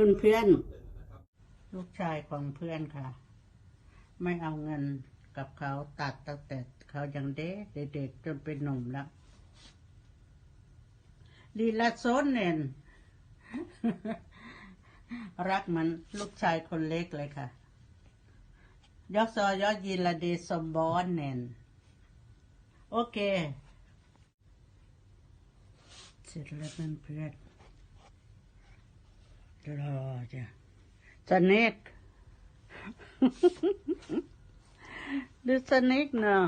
เพื่อนเพื่อนๆ ลูกชายของเพื่อนค่ะ ไม่เอาเงินกับเขาตัดตั้งแต่เขายังเด็กเด็กจนเป็นหนุ่มแล้วลีลาโซนเนนรักมันลูกชายคนเล็กเลยค่ะยกซอยอยีละเดสมบอนเนนโอเค เสร็จแล้วเพื่อนเพื่อนรอ จ้ะสเนก ดูสเนกเนาะ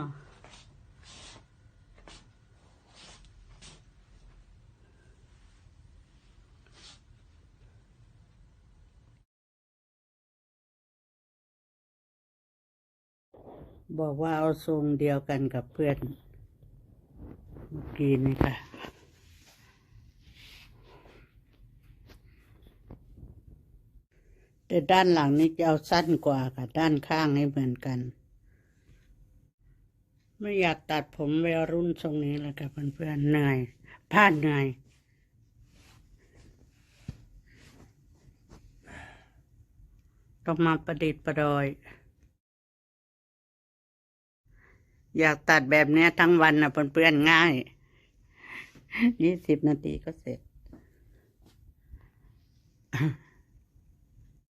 บอกว่าเอาทรงเดียวกันกับเพื่อนเมื่อกี้นี่ค่ะ แต่ด้านหลังนี่จะเอาสั้นกว่าค่ะด้านข้างให้เหมือนกัน ไม่อยากตัดผมวัยรุ่นทรงนี้แล้วกับเพื่อนๆเหนื่อยพลาดเหนื่อยต้องมาประดิษฐ์ประดอย อยากตัดแบบนี้ทั้งวันนะเพื่อนๆง่ายยี่สิบนาทีก็เสร็จ